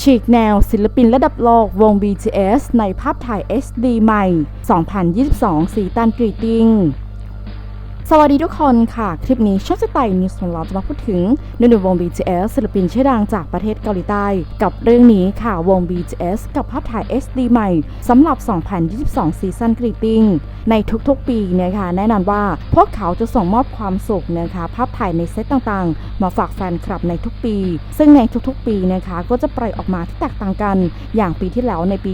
ฉีกแนวศิลปินระดับโลกวง BTS ในภาพถ่าย SD ใหม่ 2022 สีตันกรีติง สวัสดีทุกคนค่ะ คลิปนี้ช่องสไตล์นิวส์ของเราจะมาพูดถึงหนุ่มวง BTS ศิลปินชื่อดังจากประเทศเกาหลีใต้ กับเรื่องนี้ค่ะวง BTS กับภาพถ่าย SD ใหม่สำหรับ 2022 ซีซันกรีติงในทุกๆ ปีนะคะแน่นอนว่า พวกเขาจะส่งมอบความสุขนะคะภาพถ่ายในเซตต่างๆ มาฝากแฟนคลับในทุกปี ซึ่งในทุกๆ ปีนะคะก็จะปล่อยออกมาที่แตกต่างกัน อย่างปีที่แล้วในปี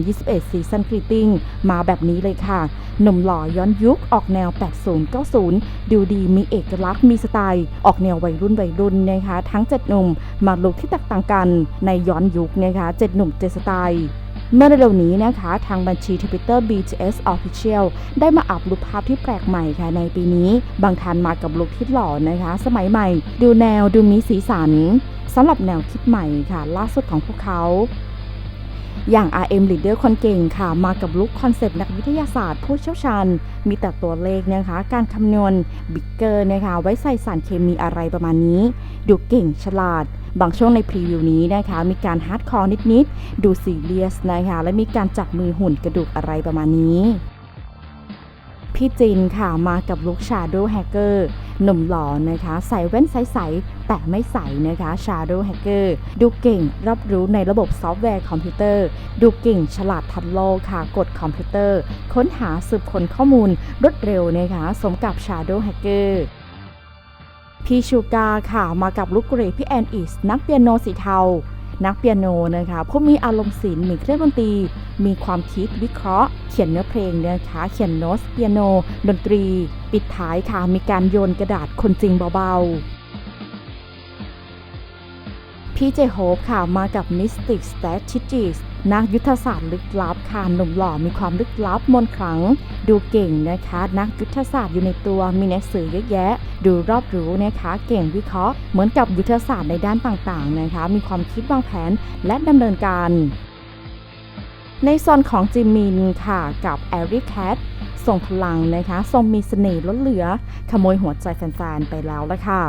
2021 ซีซันกรีติงมาแบบนี้เลยค่ะหนุ่มหล่อย้อนยุคออกแนว80 90 90 ดูดีมีเอกลักษณ์มีสไตล์ ออกแนววัยรุ่นวัยรุ่นนะคะทั้ง 7 หนุ่มมาลุคที่แตกต่างกันในย้อนยุคนะคะ7หนุ่ม7สไตล์เมื่อเร็วๆนี้นะคะทางบัญชี Twitter BTS Official ได้มาอัพรูปภาพที่แปลกใหม่ค่ะในปีนี้ บางทันมากับลุคที่หล่อนะคะ สมัยใหม่ ดูแนวดูมีสีสันสำหรับแนวคิดใหม่ค่ะ ล่าสุดของพวกเขา อย่าง RM Leader คนเก่งค่ะ มากับลุคคอนเซปต์นักวิทยาศาสตร์ผู้เชี่ยวชาญ มีแต่ตัวเลขนะคะ การคำนวณบิ๊กเกอร์นะคะ ไว้ใส่สารเคมีอะไรประมาณนี้ ดูเก่งฉลาด บางช่วงในพรีวิวนี้นะคะ มีการฮาร์ดคอร์นิดๆ ดูซีเรียสนะคะ และมีการจับมือหุ่นกระดูกอะไรประมาณนี้ พี่จินค่ะ มากับลุค Shadow Hacker หนุ่มหล่อนะคะ ใส่แว่นใสๆ แต่ไม่ใสนะคะ Shadow Hacker ดูเก่งรับรู้ในระบบซอฟต์แวร์คอมพิวเตอร์ ดูเก่งฉลาดทันโลกค่ะ กดคอมพิวเตอร์ ค้นหาสืบค้นข้อมูลรวดเร็วนะคะสมกับ Shadow Hacker พี่ชูกาค่ะ มากับลุคเกรพี่แอนอิส นักเปียโนสีเทา นักเปียโนนะคะผู้มีอารมณ์ศิลป์มีเครื่องดนตรี มีความคิดวิเคราะห์ เขียนเนื้อเพลงนะคะ เขียนโน้ตเปียโน ดนตรี ปิดท้ายค่ะ มีการโยนกระดาษคนจริงเบาๆ พี่เจโฮปค่ะมากับ Mystic Strategies นักยุทธศาสตร์ลึกลับค่ะหนุ่มหล่อมีความลึกลับมนขลัง ดูเก่งนะคะ นักยุทธศาสตร์อยู่ในตัวมีหนังสือเยอะแยะ ดูรอบรู้นะคะ เก่งวิเคราะห์เหมือนกับยุทธศาสตร์ในด้านต่างๆนะคะ มีความคิดวางแผนและดำเนินการ ในโซนของจิมมินค่ะกับแอริแคทส่งพลังนะคะทรงมีเสน่ห์ล้นเหลือ ขโมยหัวใจแฟนๆไปแล้วละค่ะ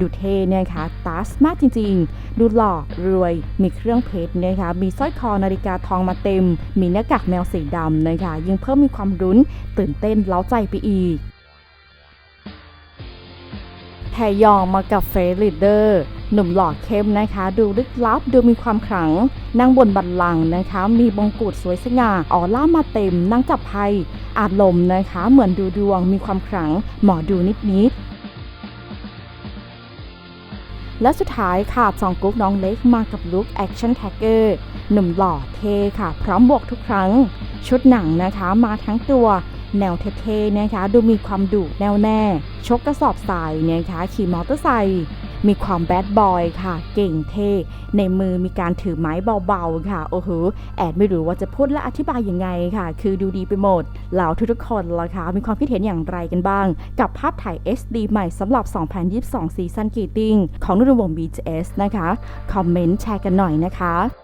ดูเท่เนี่ยค่ะตัสมากจริงๆ ดูหล่อรวยมีเครื่องเพชรนะคะมีสร้อยคอนาฬิกาทองมาเต็ม มีหน้ากากแมวสีดำนะคะยิ่งเพิ่มมีความรุ้นตื่นเต้นเล้าใจไปอีกแทยองมากับเฟรลิเดอร์หนุ่มหล่อเข้มนะคะ ดูลึกลับดูมีความขลัง นั่งบนบัลลังก์นะคะ มีบงกุฎสวยสง่าออร่ามาเต็ม นั่งจับไพ่อาลมนะคะ เหมือนดูดวงมีความขลัง หมอดูนิดๆ และสุดท้ายค่ะจองกุ๊กน้องเล็กมากับลุคแอคชั่นแท็กเกอร์หนุ่มหล่อเท่ค่ะ พร้อมบวกทุกครั้ง ชุดหนังนะคะมาทั้งตัวแนวเท่ๆนะคะ ดูมีความดุแน่วแน่ ชกกระสอบทรายนะคะขี่มอเตอร์ไซค์ มีความแบดบอยค่ะ เก่งเท่ ในมือมีการถือไม้เบาๆค่ะ โอ้โห แอดไม่รู้ว่าจะพูดและอธิบายยังไงค่ะ คือดูดีไปหมด เหล่าทุกๆคนล่ะคะ มีความคิดเห็นอย่างไรกันบ้าง กับภาพถ่าย SD ใหม่สำหรับ 2022 ซีซันกีติ้งของนุ่นวง BTS นะคะ คอมเมนต์แชร์กันหน่อยนะคะ